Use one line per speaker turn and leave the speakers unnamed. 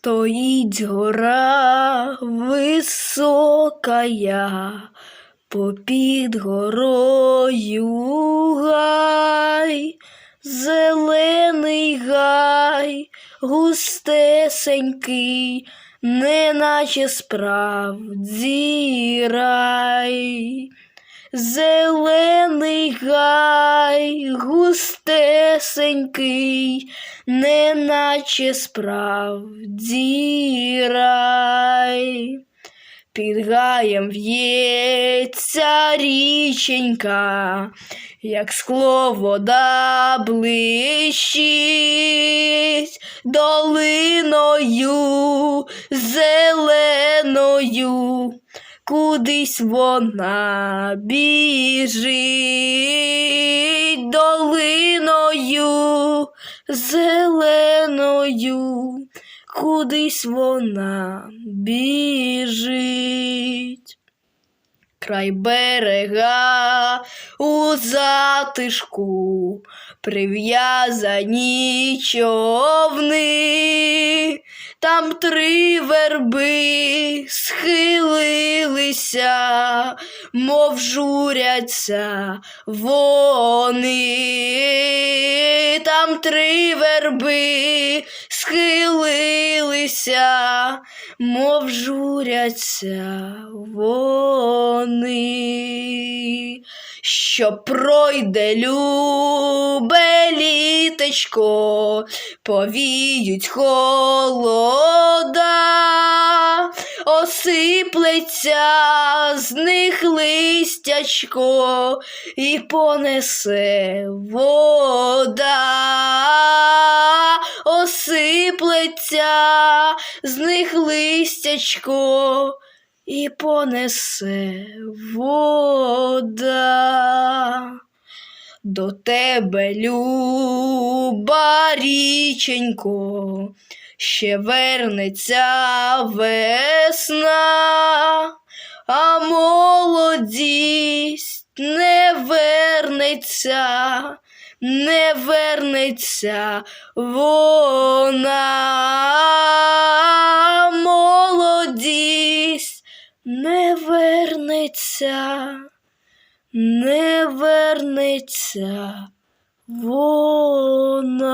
Стоїть гора високая, попід горою гай, зелений гай, густесенький, неначе справді рай. Зелений гай, густесенький, неначе справді рай. Під гаєм в'ється річенька, як скло вода блищить долиною зеленою, кудись вона біжить долиною зеленою, кудись вона біжить. Край берега у затишку. Прив'язані човни, там три верби схилилися, мов журяться вони, там три верби схилилися, мов журяться вони, що пройде любе літечко, повіють холода, осиплеться з них листячко і понесе вода, осиплеться з них листячко і понесе вода. До тебе, люба річенько, ще вернеться весна, а молодість не вернеться, не вернеться вона, молодість не вернеться, не вернеться вона.